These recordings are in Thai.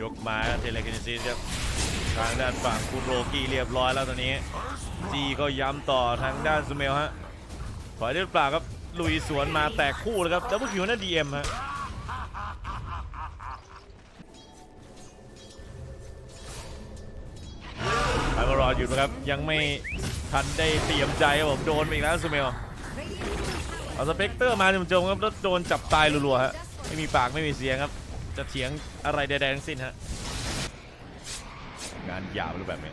ยกมาเทเลคินซิสครับทางด้านฝั่งคุณโรกี้เรียบร้อยแล้วตอนนี้จีก็ย้ำต่อทางด้านซูเมลฮะถอยได้หรือเปล่าครับลุยสวนมาแตกคู่เลยครับดับเบิลคิวนั่นดีเอ็มฮะไปมารออยู่นะครับยังไม่ทันได้เตรียมใจครับผมโดนไปอีกแล้วซูเมลเอาสเปกเตอร์มาจุ่มจมครับแล้วโดนจับตายรัวๆฮะไม่มีปากไม่มีเสียงครับ จะเถียงอะไรใดๆทั้งสิ้นฮะ งานหยาบรูปแบบนี้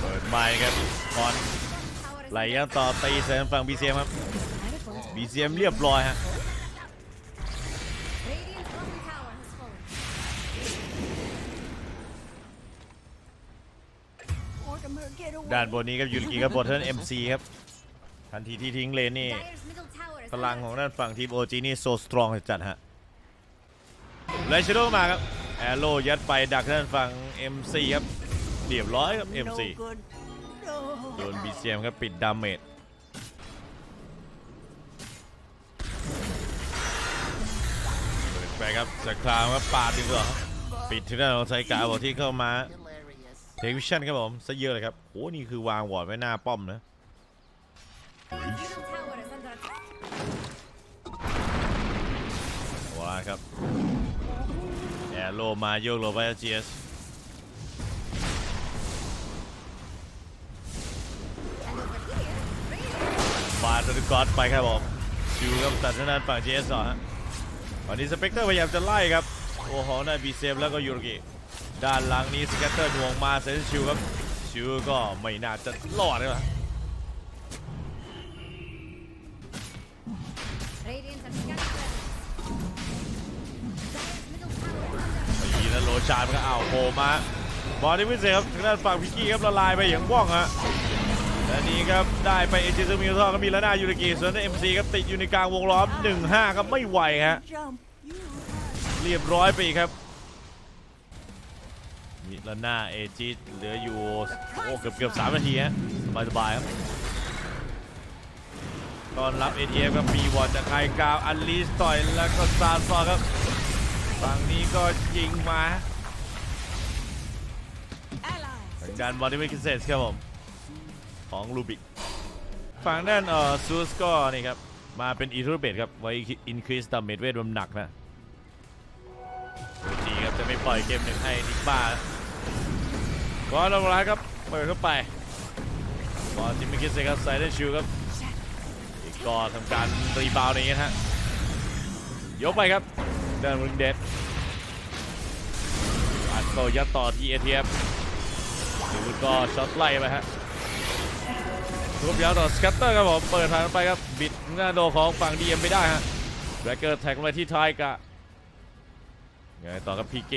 เปิดไมค์ครับคอนไหลยังต่อตีเสริมฝั่งบีเซียมครับบีเซียมเรียบร้อยฮะ ด้านบนนี้ครับยูริกิกับบทเทิร์น MC ครับทันทีที่ทิ้งเลนนี่พลังของด้านฝั่งทีม OG นี่โซสตรองจัดฮะไลชโดมาครับแอโร่ยัดไปดักด้านฝั่ง MC ครับเรียบร้อยครับ MC โดน BCM ครับปิดดาเมจไปครับสครามครับปาดดีกว่าปิดที่ด้านของไซกาบอกที่เข้ามา เทควิชั่นครับผมซะเยอะเลยครับโอ้นี่คือวางวอร์ดไว้หน้าป้อมนะว้าครับแอโลมาโยกโลไปจีเอสบาดตัวกอดไปครับผมชิวครับตัดทางด้านฝั่ง GS ต่อฮะตอนนี้สเปกเตอร์พยายามจะไล่ครับโอ้โหได้บีเซฟแล้วก็ยูรุกิ ด้านหลังนี้สแกตเตอร์หน่วงมาเซนชิวครับชิวก็ไม่น่าจะรอดเลยนะตีนะโลชานมันก็อ้าวโผล่มาบอลที่พิเศษครับทางด้านฝั่งพิกกี้ครับละลายไปอย่างว่องฮะและนี่ครับได้ไปเอจิซึมิวทอก็มีละนายูริกิส่วนเอ็มซีครับติดอยู่ในกลางวงล้อม 1-5ครับไม่ไหวฮะเรียบร้อยไปครับ มิลน่าเอจิเหลืออยู่โอ้เกือบเกือบสามนาทีฮะสบายสบายครับตอนรับ ATF ครับมีวอลจากไคกาวอันลีสต่อยแล้วก็ซาซอครับฝั่งนี้ก็ยิงมาทางด้านบอดี้เวคิเซสครับผมของลูบิกฝั่งด้านเอ่อซูสก็นี่ครับมาเป็นอีทูเบตครับไว้อินครีสดาเมจเวทรวมหนักนะดีครับจะไม่ปล่อยเกมหนึ่งให้นิกบ้า ก็ลงร้ายครับ เปิดเข้าไปบอลจิมมี่คิสเซครับไซเดนชิวครับ อีกก็ทำการรีบาวนี้ฮะยกไปครับเดินริงเดดอัดโตยัดต่อที่เอทีเอฟดูก็ช็อตไล่ไปฮะทุบยาวต่อสกัตเตอร์ครับผมเปิดทางไปครับบิดหน้าโดของฝั่งดีเอ็มไปได้ฮะแบล็กเกอร์แท็กมาที่ทายกะไงต่อครับพีเก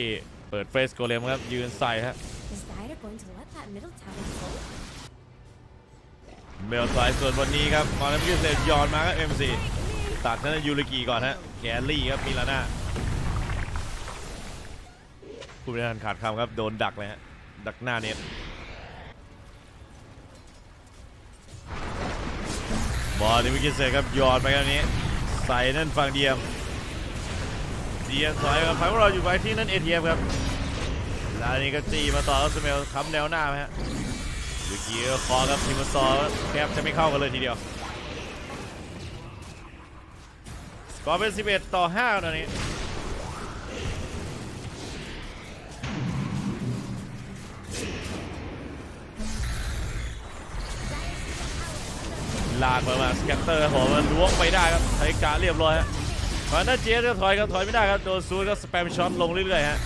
เปิดเฟสโกเลมครับ ยืนใส่ฮะ Is Dyer going to let that middle tower fall? เมลสายส่วนวันนี้ครับมาแล้วพิเศษย้อนมาครับ MC ตัดท่านยูริกีก่อนฮะแกลลี่ครับมิลาน่าผู้บริหารขาดคำครับ โดนดักเลยฮะ ดักหน้าเน็ตบอลที่วิกิเซครับย้อนไปครับนี้ ใส่นั่นฝั่งเดียม เดียมถอยครับพังเราอยู่ไปที่นั่นเอทีเอฟครับแล้วนี่ก็จีมาต่อครับสเมลค้ำแนวหน้าไหมฮะเมื่อกี้ก็คอกับทีมซอร์แทบจะไม่เข้ากันเลยทีเดียวสกอร์เป็น 11 ต่อ 5 ตอนนี้ลากมามาสแกตเตอร์ผมมันล้วงไปได้ครับไทการเรียบร้อยฮะ ตอนนั้นเจสก็ถอยครับถอยไม่ได้ครับโดนซูนก็สแปมช็อตลงเรื่อยๆฮะ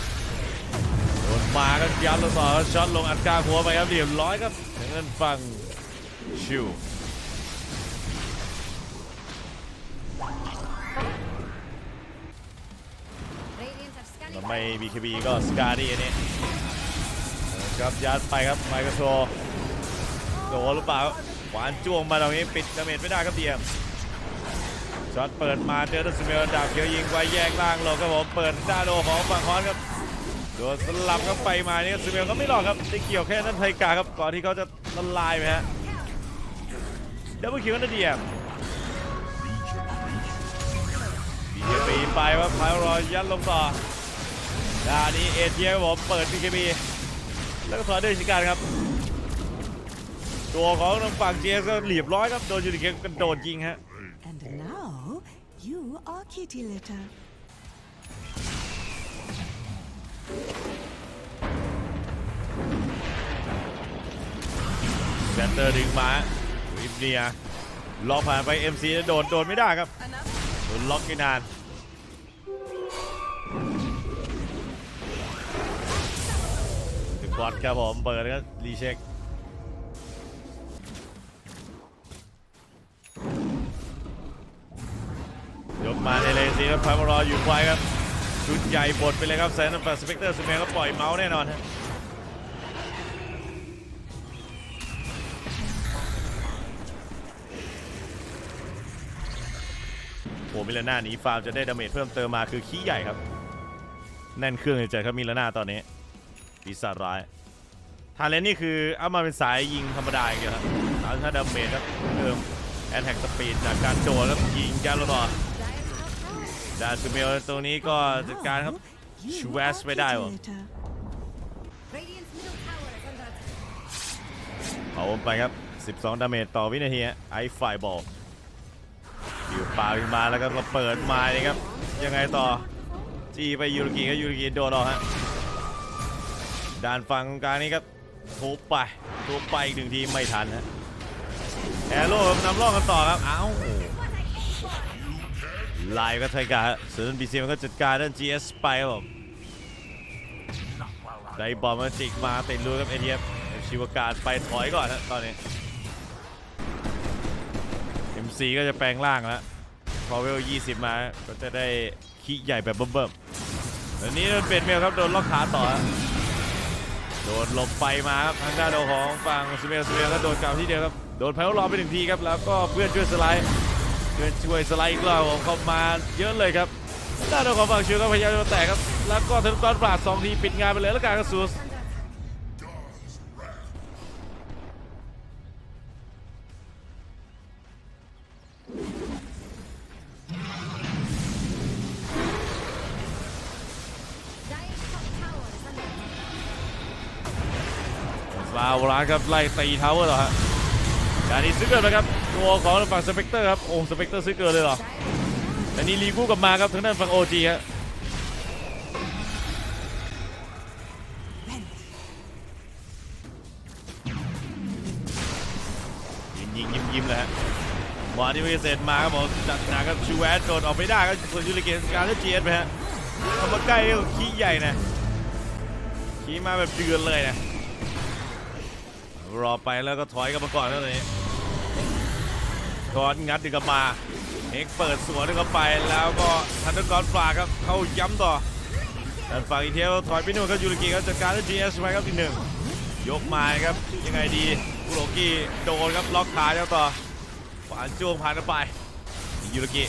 โดนมาก็ยัดลงต่อช็อตลงอัดกลางหัวไปครับเรียบร้อยครับทางด้านฝั่งชิวแล้วไม่ BKB ก็สกาดี้อันนี้ครับยัดไปครับไมค์กโชโดนหรือเปล่าหวานจ้วงมาตรงนี้ปิดดาเมจไม่ได้ครับเดียม ช็อตเปิดมาเจอทัสเมลดาบเขียวยิงไว้แยกล่างลงครับผมเปิดด้าโดของฝั่งฮอนครับโดนสลับเข้าไปมานี่สเมลก็ไม่รอดครับได้เกี่ยวแค่นั้นไทกาครับก่อนที่เขาจะละลายไปฮะดับเบิลคิวกันนะเดียมบีเคบีไปว่าพายรอยยัดลงต่อด้านนี้เอเทียครับผมเปิดบีเคบีแล้วก็ถอยด้วยชิการครับตัวของทางฝั่งเจสก็เหลียบร้อยครับโดนยูนิเกมกระโดดยิงฮะ you are kitty litter. แซนเตอร์ดึงมาวิฟเนียล็อกผ่านไป MC แล้วโดน โดนไม่ได้ครับ โดนล็อกไม่นาน ถึงบอลครับผม เปิดแล้วก็รีเช็ค มาในเลนซีครับพามารออยู่ไว้ครับชุดใหญ่บดไปเลยครับแซนต์แฟร์สเปกเตอร์สเมลก็ปล่อยเมาส์แน่นอนฮะโอ้มิลาน่าหนีฟาร์มจะได้ดาเมจเพิ่มเติมมาคือขี้ใหญ่ครับ แน่นเครื่องเลยเจครับมิลาน่าตอนนี้ปีศาจร้ายทาเลนนี่คือเอามาเป็นสายยิงธรรมดาอย่างเดียวครับเอาถ้าดาเมจครับเพิ่มแอนแท็กสปีดจากการโดนแล้วยิงยัดแล้วต่อ ดาซูเมลตรงนี้ก็จัดการครับ You Schwarz are medal. kitty litter. Radiant's middle tower is under attack. เอาไปครับ 12 ดาเมจต่อวินาทีฮะไอไฟบอลอยู่ป่าขึ้นมาแล้วก็เปิดไม้เลยครับ ยังไงต่อ จีไปยูรุกิครับยูรุกิโดนออกฮะด่านฝั่งกลางนี้ครับทุบไปทุบไปอีกหนึ่งทีไม่ทันฮะแอโร่นำร่องกันต่อครับ เอ้า ไลน์ก็ไทยกาฮะส่วนบีซีมันก็จัดการด้าน GS ไปครับผมได้บอลมาจิกมาติดรูครับเอทีเอฟชิวการไปถอยก่อนฮะตอนนี้ MC ก็จะแปลงร่างแล้วพอเวล 20 มาก็จะได้ขี้ใหญ่แบบเบิ่มๆอันนี้เป็นเมลครับ โดนล็อกขาต่อ โดนหลบไปมาครับทางด้านของฝั่งสเมลสเมลก็โดนกลับที่เดียวครับ โดนแพลรอไปหนึ่งทีครับ แล้วก็เพื่อนช่วยสไลด์ เพื่อนช่วยสไลด์อีกรอบของเขามาเยอะเลยครับด้านของฝั่งชิวก็พยายามจะแตกครับ แล้วก็ทะลุกอนปราดสองทีปิดงานไปเลยแล้วการกระสุน Dire's top tower is under attack. ฟาวร้านครับไล่ตีทาวเวอร์เหรอฮะ การนี้ซื้อเกินไปครับตัวของฝั่งสเปกเตอร์ครับโอ้สเปกเตอร์ซื้อเกินเลยเหรอ Dire's แต่นี่รีกู้กลับมาครับทางด้านฝั่งโอจีฮะยิงยิงยิ้มยิ้มเลยฮะบอลที่ไม่เสร็จมาครับผมจัดหนักครับชูแวตโดนออกไม่ได้ครับส่วนยูริเกนการเล่นจีเอสไปฮะเข้ามาใกล้ก็ขี้ใหญ่นะขี้มาแบบเดือนเลยนะ รอไปแล้วก็ถอยกับมาก่อนแล้วนี้กอนงัดดึงกลับมาเอกเปิดสวนเข้าไปแล้วก็ทันเดอร์กอนฝากครับเข้าย้ำต่อแต่ฝั่งอีเทียลถอยไปนู่นครับยูริกิครับจัดการด้วย GS ไปครับทีหนึ่งยกมาครับยังไงดีกุโรกิโดนครับล็อกขาเจ้าต่อฝานจ้วงผ่านเข้าไปยูริกิ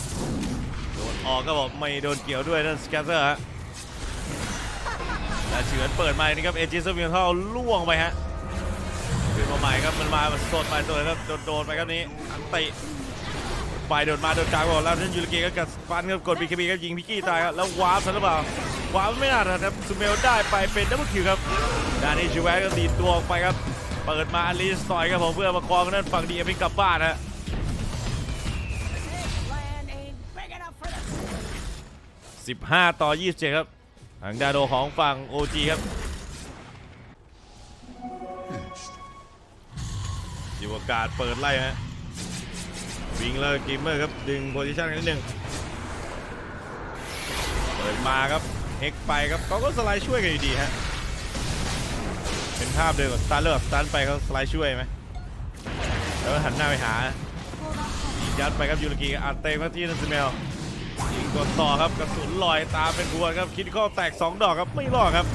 โดนออกก็บอกไม่โดนเกี่ยวด้วยนั่นสแกตเตอร์ฮะแต่เฉือนเปิดมานี่ครับเอจิสเมียนเท่าล่วงไปฮะ นมาใหม่ครับมันมามันสดไปตัวครับโดนไปครับนี้อันติไปโดนมาโดนกลางก่อนแล้วท่านยูริเกก็กัดฟันครับกดบีเคบีก็ยิงพิกกี้ตายครับแล้ววาร์ปซะหรือเปล่าวาร์ปไม่น่านครับซูเมลได้ไปเป็นดับเบิลคิวครับดานี่ชูแวร์ก็ดีตัวออกไปครับเปิดมาอลิสต่อยครับผมเพื่อมาครองนั่นฝั่งดีเอ็มกลับบ้านฮะ15ต่อ27ครับทางดาโดของฝั่ง OG ครับ จิวอากาศเปิดไล่ฮะวิ่งเลยกิมเมอร์ครับ ดึงโพซิชันกันนิดนึงเปิดมาครับเฮกไปครับเขาก็สไลด์ช่วยกันอยู่ดีฮะเป็นภาพเดิมกับสตาร์เลอร์สตาร์ไปเขาสไลด์ช่วยไหมแล้วหันหน้าไปหายัดไปครับยูริกิอัดเต็มที่นันสเมลยิงกดต่อครับกระสุนลอยตามเป็นพวนครับคิดข้อแตก 2 ดอกครับไม่รอดครับ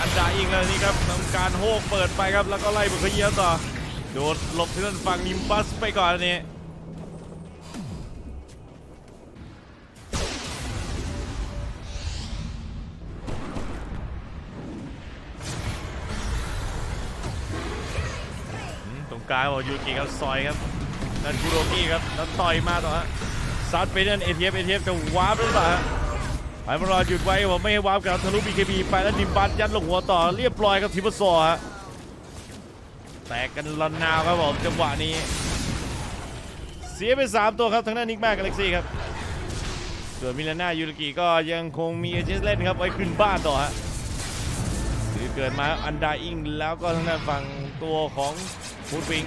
อันดาอิงเลยนี่ครับทำการโฮกเปิดไปครับแล้วก็ไล่บุกเยียต่อ โดดหลบที่นั่นฝั่งนิมบัสไปก่อนอันนี้อืมตรงกลางบอกยูกิครับซอยครับนั่นคุโรกี้ครับแล้วต่อยมาต่อฮะซัดไปนั่นเอทีเอฟเอทีเอฟจะวาร์ปหรือเปล่าฮะไอ้มารอหยุดไว้ผมไม่ให้วาร์ปกับทะลุบีเคบีไปแล้วดิมบัตยัดลงหัวต่อเรียบร้อยครับทิปเปอร์ซอฮะ แตกกันละนาวครับผมจังหวะนี้ เสียไปสามตัวครับทางด้านนิกแมกกาแล็กซี่ครับ ส่วนมิลาน่ายูริกิก็ยังคงมีเอเจสเล่นครับไว้ขึ้นบ้านต่อฮะหรือเกิดมาอันดาอิงแล้วก็ทางด้านฝั่งตัวของฟูดวิง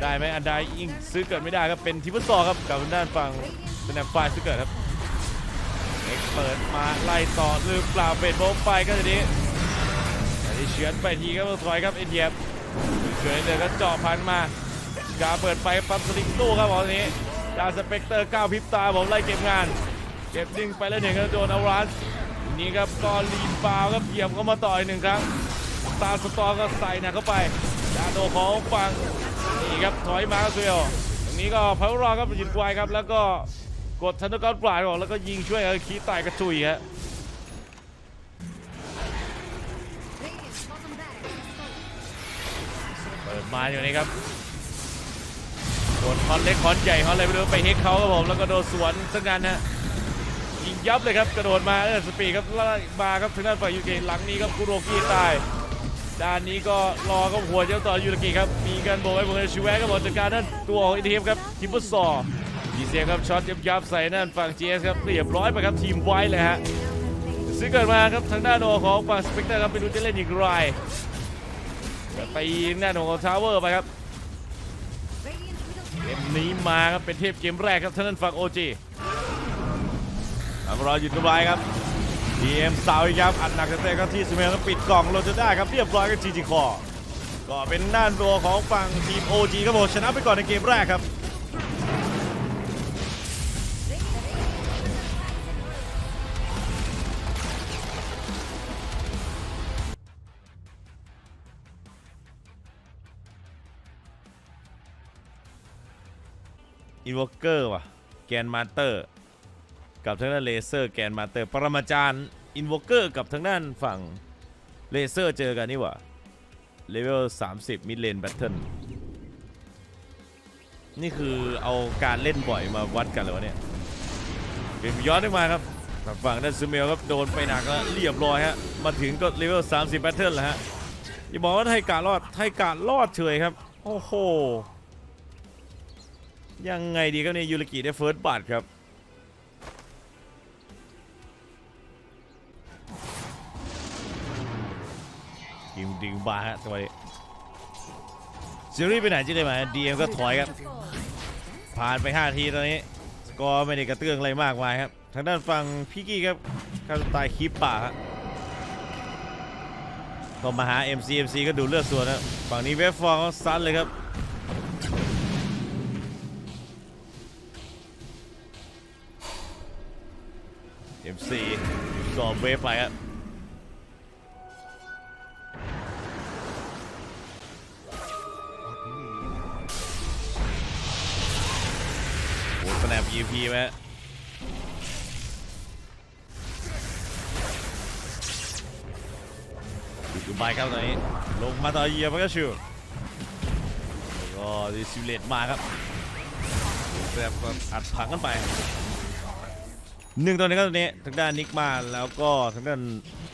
ได้ไหมอันดาอิงซื้อเกิดไม่ได้ครับเป็นทิปเปอร์ซอร์ครับกับทางด้านฝั่งสแนปไฟซื้อเกิดครับเอ็กเปิดมาไล่ต่อหรือเปล่าเป็นโบไปก็ทีนี้ เฉือนไปทีครับถอยครับเอ็นเดียบเฉือนเดินก็เจาะพันมา กาเปิดไปปั๊บสลิงตู้ครับบอลนี้ดาสเปกเตอร์ก้าวพิบตาผมไล่เก็บงาน เก็บดึงไปแล้วหนึ่งก็โดนเอารัสนี้ครับก็รีบาวครับเหยียบเข้ามาต่อยหนึ่งครั้งตาสตอร์ก็ใส่หนักเข้าไปดาโดของฝั่งนี่ครับถอยมาครับเซลตรงนี้ก็พาวรอครับหยุดไวครับแล้วก็กดทันตกรปลาดออกแล้วก็ยิงช่วยเอาคีไตายกระจุยฮะ Radiant's ปิดมาอยู่นี่ครับโดนคอนเล็กคอนใหญ่คอนอะไรไม่รู้ไปเฮกเขาครับผมแล้วก็โดนสวนสักงานนะยิงยับเลยครับกระโดดมาเออสปีดครับมาครับทางด้านฝ่ายยูเกหลังนี้ครับคุโรกิตายด้านนี้ก็รอครับหัวเจ้าต่อยูริกิครับมีการโบกไว้บนชิแวะครับผมจัดการด้านตัวของอีทีมครับทิมเปอร์ซอร์ดีเซียครับช็อตยับยับใส่นั่นฝั่ง GS ครับเรียบร้อยไปครับทีมไว้เลยฮะซึ่งเกิดมาครับทางด้านโนของฝั่งสเปกเตอร์ครับไม่รู้จะเล่นอย่างไร ตีหน้าโนของทาวเวอร์ไปครับเกมนี้มาครับเป็นเทพเกมแรกครับท่านนั้นฝั่งโอจีรอหยุดกันไว้ครับดีเอ็มสาวอีกครับอัดหนักเตะครับที่สเมลก็ปิดกล่องโราจะได้ครับเรียบร้อยกับจีจีคอก็เป็นด้านตัวของฝั่งทีมโอจีครับผมชนะไปก่อนในเกมแรกครับ อินวอเกอร์ว่ะแกนมาเตอร์กับทางด้านเลเซอร์แกนมาเตอร์ปรมาจารย์อินวอเกอร์กับทางด้านฝั่งเลเซอร์เจอกันนี่ว่าเลเวล30มิดเลนแบทเทิลนี่คือเอาการเล่นบ่อยมาวัดกันเลยวะเนี่ยเกมย้อนขึ้นมาครับฝั่งด้านซูเมลครับโดนไปหนักแล้วเรียบร้อยฮะมาถึงก็เลเวล30แบทเทิลแล้วฮะอย่าบอกว่าไทยการรอดไทยการรอดเฉยครับ โอ้โห ยังไงดีครับเนี่ยยูริกิได้เฟิร์สบัตครับยิงดึงบาฮะจังหวะนี้ซีรีส์ไปไหนจะได้ไหมดีเอ็มก็ถอยครับ ผ่านไป 5 ทีตอนนี้ สกอร์ไม่ได้กระเตื้องอะไรมากมายครับ ทางด้านฝั่งพี่กี้ครับข้าสไตล์คีปป่าครับก็มาหา MC MC ก็ดูเลือดส่วนนะฝั่งนี้เวฟฟอร์เขาซัดเลยครับ M4 สอบเวฟไปครับโอ้สแนป EP ไหมดูใบครับตอนนี้ ลงมาต่อเยียบก็ชิวแล้วก็ดิซิเลตมาครับแซบก็อัดผังกันไป หนึ่งตัวนี้ก็ตัวนี้ทางด้านนิกมาแล้วก็ทางด้าน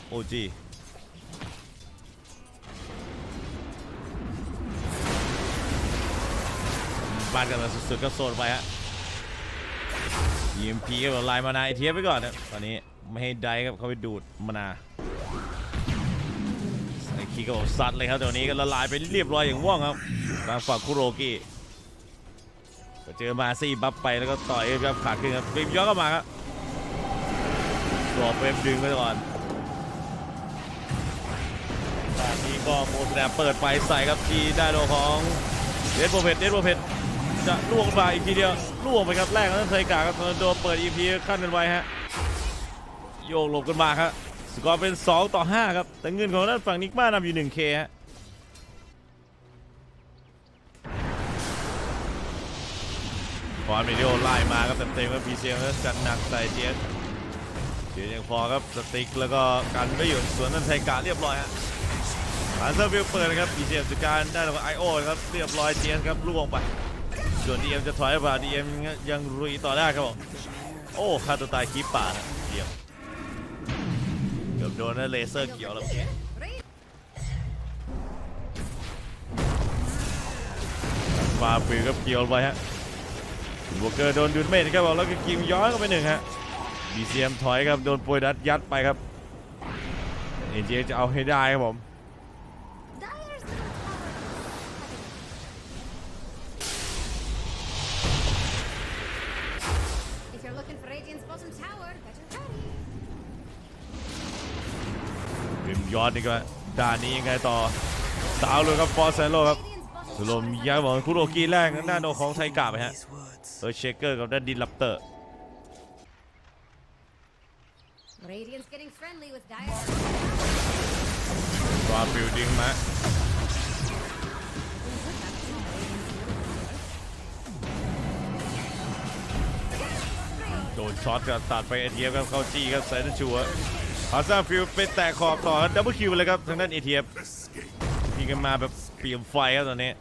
โอจีบ้านกันมาสุดๆก็โซนไปฮะ EMP ก็แบบไลน์มานาไอเทียไปก่อนนะตอนนี้ไม่ให้ไดครับเขาไปดูดมานาไอคีก็บอกซัดเลยครับตัวนี้ก็ละลายไปเรียบร้อยอย่างว่องครับทางฝั่งคุโรกิก็เจอมาซี่บัฟไปแล้วก็ต่อยครับขาดขึ้นครับบีบย้อนเข้ามาครับ อเฟรมดึงไปก่อนตอนนี้ก็โมสแนปเปิดไฟใส่ครับทีได้โดของเดดโบเพดเดดโบเพดจะล่วงมาอีกทีเดียวล่วงไปครับแรกนั้นเคยกาครับโดเปิด EP ขั้นกันไว้ฮะโยกหลบกันมาครับสกอร์เป็น 2 ต่อ 5 ครับ แต่เงินของด้านฝั่งนิกมานำอยู่ 1K ฮะฟอนวิดีโอไล่มาครับเต็มๆครับพีเซียจัดหนักใส่เจส เดี๋ยวยังพอครับสติ๊กแล้วก็กันไม่อยู่สวนนันไทกาเรียบร้อยฮะทอันเซอร์ฟิลเปิดนะครับบีเจมจัดการได้แล้วไอโอครับเรียบร้อยเจียนครับล่วงไป ส่วนดีเอ็มจะถอยไปดีเอ็มยังลุยต่อได้ครับผมโอ้ฆ่าตัวตายคีปป่านะเดียมเกือบโดนนะเลเซอร์เกี่ยวแล้วเมื่อกี้ Radiant ฟาปืนครับเกี่ยวไปฮะบัวเกอร์โดนดูดเมทครับผมแล้วก็กิมย้อนเข้าไปหนึ่งฮะ บีซีเอ็มถอยครับ โดนโปรยดัดยัดไปครับเอเจจะเอาให้ได้ครับผม Dyer's middle tower. If you're looking for Radiant's bottom tower, better hurry. กิมย้อนนี่ก็ด่านนี้ยังไงต่อสาวเลยครับฟอร์เซโลครับ Radiant's สุ bottom ลม tower. ย้ายบอกคุโรกีแรกทางด้านโดนของไทกาไปฮะ These woods. เออเชคเกอร์กับด้านดินลัปเตอร์ Radiant's getting friendly with Dire. วาบิลดิ้งมา โดนช็อตกับตัดไปเอทีเอฟครับเข้าจี้ครับไซนันชัวฮาซาฟิลไปแตะขอบต่อดับเบิลคิวเลยครับทางด้านเอทีเอฟมีกันมาแบบเปลี่ยมไฟครับตอนนี้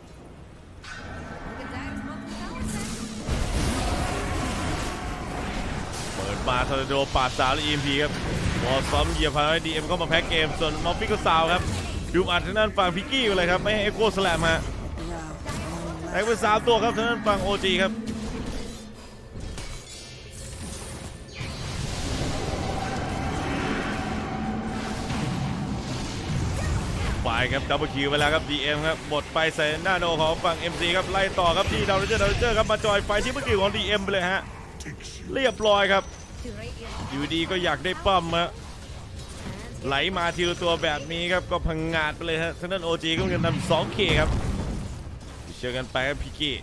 มาทอร์นาโดปาดสาวและอีเอ็มพีครับวอลซ้อมเหยียบพาให้ดีเอ็มเข้ามาแพ็กเกม ส่วนมอฟฟี่ก็สาวครับดูอัดทางด้านฝั่งพิกกี้อยู่เลยครับ ไม่ให้เอ็กโกสแลมฮะแท็กเป็นสามตัวครับทางด้านฝั่งโอจีครับไปครับดับเบิลคิวไปแล้วครับ DM ครับหมดไปใส่หน้าโนของฝั่ง MC ครับไล่ต่อครับที่ดาวเจอร์ดาวเจอร์ครับมาจอยไฟที่เมื่อกี้ของ DM ไปเลยฮะเรียบร้อยครับ อยู่ดีก็อยากได้ป้อมฮะไหลมาทีละตัวแบบนี้ครับก็พังงาดไปเลยฮะทางด้าน OG ก็เงินนำ 2K คครับเชื่อกันไปครับพี่กี้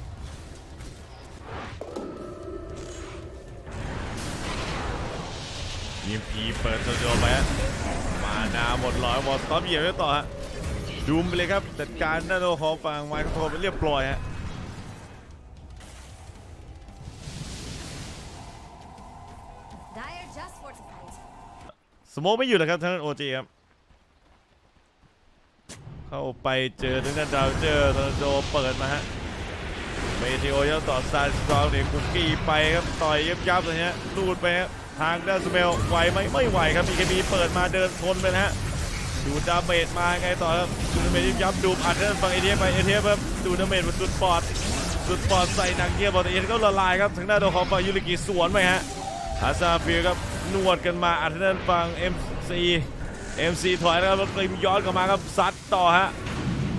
ยิมพีเปิดโจไปฮะมานาหมดร้อยวอลสต็อปเหยียบไว้ต่อฮะดูมไปเลยครับจัดการหน้าโนของฝั่งไมครโทรไปเรียบร้อยฮะ โมกไม่อยู่นะครับทางด้านโอจีครับ เข้าไปเจอทางด้านดาวเจอร์ตอนโดเปิดมาฮะ เมทีโอยังต่อสตาร์สตรองเนี่ยคุกกี้ไปครับ ต่อยยับยับเลยฮะลูดไปฮะทางด้านสเมลไหวไหมไม่ไหวครับมีเคบีเปิดมาเดินชนไปนะฮะดูดาเมจมาไงต่อครับดูดาเมจยับยับดูอัดทางด้านฝั่งเอเทีเอฟไปเอเทีเอฟครับดูดาเมจมาสุดปอดสุดปอดใส่หนังเกียร์บอลแต่เอ็นก็ละลายครับทางด้านโดของฝั่งยูริกิสวนไปฮะฮาซาฟิลครับนวดกันมาอัดด้านฝั่ง MC MC ถอยแล้วแล้วกลิมย้อนกลับมาครับซัดต่อฮะ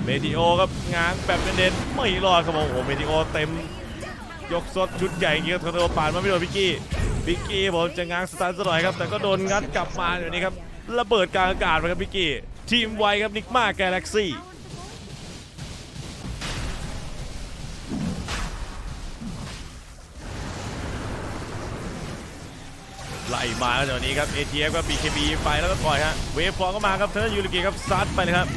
เมดิโอครับง้างแบบเด่นๆไม่รอดครับผมโอ้โหเมดิโอเต็ม ยกสดชุดใหญ่อย่างเงี้ยทอร์โดปาดมาไม่โดนพิกกี้พิกกี้ผมจะง้างสตาร์ทซะหน่อยครับแต่ก็โดนงัดกลับมาเดี๋ยวนี้ครับระเบิดกลางอากาศไปครับพิกกี้ทีมไวครับนิกมาแกลเล็กซี่ ไล่มาแล้วเดี๋ยวนี้ครับ ATF ครับ BKB ไปแล้วก็ปล่อยฮะ เวฟฟองก็มาครับเทอร์ยูริกิครับซัดไปเลยครับ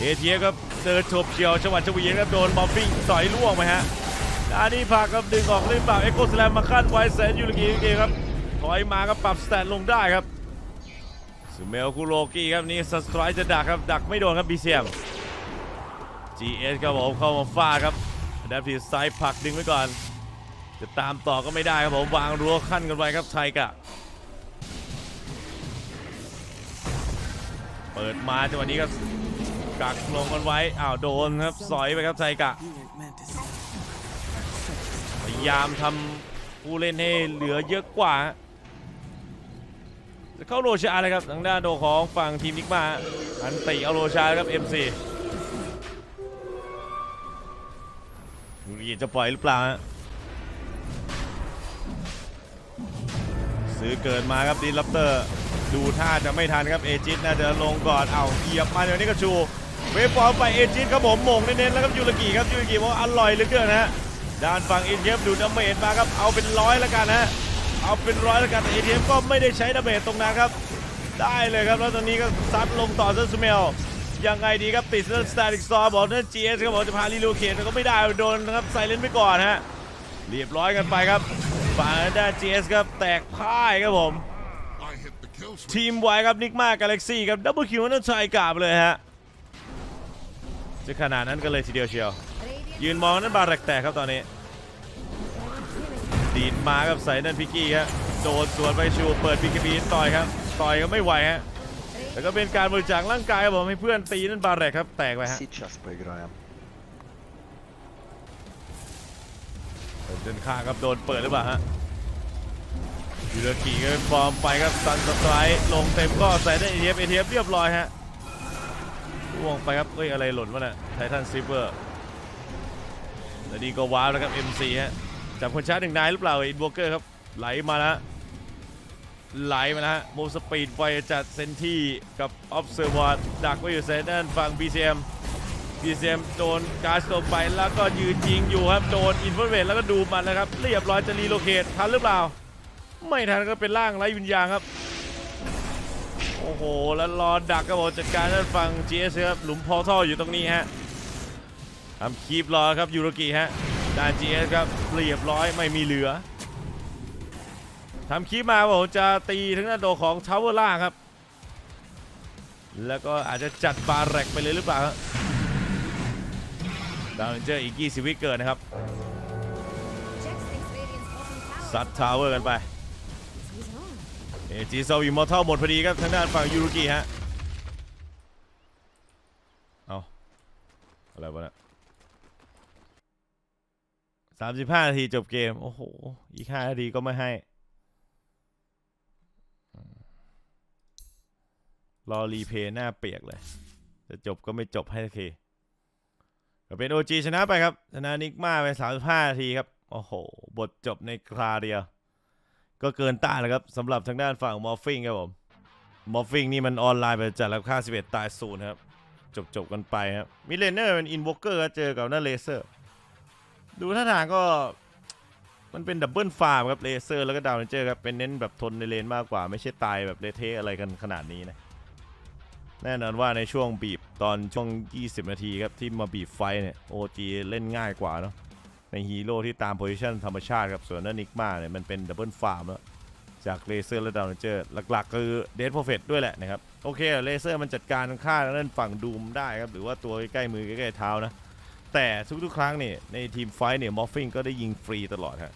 ATF ครับเดินโฉบเฉียวจังหวัดชวีครับโดนบอมฟิงสอยล่วงไปฮะดานนี้พาครับดึงออกเล่นเปล่าเอ็กโกสแลมมาขั้นไว้แสนยูริกิเกครับถอยมาครับปรับสแตทลงได้ครับสเมลคุโรกิครับนี่สไตร์จะดักครับดักไม่โดนครับ BCM GS ครับผมเข้ามาฟาครับดับทีไซด์ผักดึงไว้ก่อน จะตามต่อก็ไม่ได้ครับผมวางรั้วขั้นกันไว้ครับไทยกะเปิดมาจังหวะนี้ก็กักลงกันไว้อ้าวโดนครับสอยไปครับไทยกะพยายามทำผู้เล่นให้เหลือเยอะกว่าจะเข้าโรชาเลยครับทางด้านโดของฝั่งทีมนิกมาอันติเอาโรชาครับ MC ยูริจะปล่อยหรือเปล่าฮะ อเกิดมาครับดีลัปเตอร์ ดูท่าจะไม่ทันครับเอจิตน่าจะลงก่อนเอาเหยียบมาเดี๋ยวนี้ก็ชูเวฟฟอร์มไปเอจิตครับผมหม่งเน้นๆแล้วครับยูรกิครับยูรกิบอกว่าอร่อยเหลือเกินฮะด้านฝั่งเอเจฟดูดาเมจมาครับเอาเป็นร้อยแล้วกันฮะเอาเป็นร้อยแล้วกันแต่เอเจฟก็ไม่ได้ใช้ดาเมจตรงนั้นครับ ได้เลยครับแล้วตอนนี้ก็ซัดลงต่อเซนสเมลยังไงดีครับติดเรื่องสแตติกซอบอกนั่น GS ครับบอกจะพาลีลูเคนแต่ก็ไม่ได้โดนนะครับไซเลนไปก่อนฮะเรียบร้อยกันไปครับ ฝั่งด้าน GS ครับแตกพ่ายครับผม ทีมไวครับนิกมากาแล็กซี่ครับดับเบิลคิวนั่นชายกาบเลยฮะจะขนาดนั้นก็เลยทีเดียวเชียว ยืนมองนั่นบาแรกแตกครับตอนนี้ ดีดมาครับใส่นั่นพิกกี้ครับโดนสวนไปชูเปิดพีกบีต่อยครับต่อยก็ไม่ไหวฮะแต่ก็เป็นการบริจาคร่างกายครับผมให้เพื่อนตีนั่นบาแรกครับแตกไปฮะ เดินข้างครับโดนเปิดหรือเปล่าฮะยูรากิก็ฟอร์มไปครับซันสไตร์ลงเต็มก็ใส่ได้เอทีเอฟเอทีเอฟเรียบร้อยฮะล่วงไปครับเอ้ยอะไรหล่นวะน่ะไททันซิเวอร์แล้วดีก็ว้าวแล้วครับ MC ฮะจับคนช้าหนึ่งนายหรือเปล่าอินโวเกอร์ครับไหลมาแล้วฮะไหลมาแล้วฮะโมสปีดไวจัดเซนที่กับออฟเซอร์วอร์ดักไว้อยู่เซนนั่นฝั่ง BCM BCM โดนการ์ดลงไปแล้วก็ยืนยิงอยู่ครับ โดนอินฟ r เ r แล้วก็ดูมันนะครับ เรียบร้อยจะรีโลเคททันหรือเปล่า ไม่ทันก็เป็นร่างไร้วิญญาณครับ โอ้โห แล้วรอดักครับผมจัดการด้านฝั่ง GS ครับหลุมพอท่ออยู่ตรงนี้ฮะทำคีบรอครับยูโรกิฮะด้าน GS ครับเรียบร้อยไม่มีเหลือทำคีบมาผมจะตีทั้งหน้าโดของทาวเวอร์ล่างครับ แล้วก็อาจจะจัดบาร์แรกไปเลยหรือเปล่าครับ ดาวน์เจอร์อีก 20 วิเกินนะครับซัดทาวเวอร์กันไปเอจีโซอิมมอร์ทัลหมดพอดีครับทางด้านฝั่งยูรุกิฮะ เอาอะไรวะเนี่ยสามสิบห้านาทีจบเกม โอ้โห อีกห้านาทีก็ไม่ให้ รอรีเพย์หน้าเปียกเลย จะจบก็ไม่จบให้สักที ก็เป็น OG ชนะไปครับ ชนะนิกมาไป35นาทีครับ โอ้โห บทจบในคราเดียว ก็เกินต้านแล้วครับสำหรับทางด้านฝั่งมอฟฟิงครับผม มอฟฟิงนี่มันออนไลน์ไปจัดราคา11ตายศูนย์ครับ จบจบกันไปครับ มิเลเนอร์เป็นอินวอเกอร์เจอกับหน้าเลเซอร์ ดูท่าทางก็มันเป็นดับเบิลฟาร์มครับเลเซอร์แล้วก็ดาวน์เจอร์ครับเป็นเน้นแบบทนในเลนมากกว่า ไม่ใช่ตายแบบเลเทอะไรกันขนาดนี้นะ แน่นอนว่าในช่วงบีบตอนช่วง 20 นาทีครับที่มาบีบไฟเนี่ย OG เล่นง่ายกว่าเนาะในฮีโร่ที่ตามโพซิชันธรรมชาติครับ ส่วนนั่นนิกมาเนี่ยมันเป็นดับเบิลฟาร์มแล้วจากเลเซอร์และดาวน์เจอร์หลักๆ คือเดดโปรเฟตด้วยแหละนะครับ โอเคเลเซอร์มันจัดการฆ่าทางด้านฝั่งดูมได้ครับ หรือว่าตัวใกล้มือใกล้เท้านะ แต่ทุกๆ ครั้งเนี่ยในทีมไฟเนี่ยมอฟฟิงก็ได้ยิงฟรีตลอดฮะ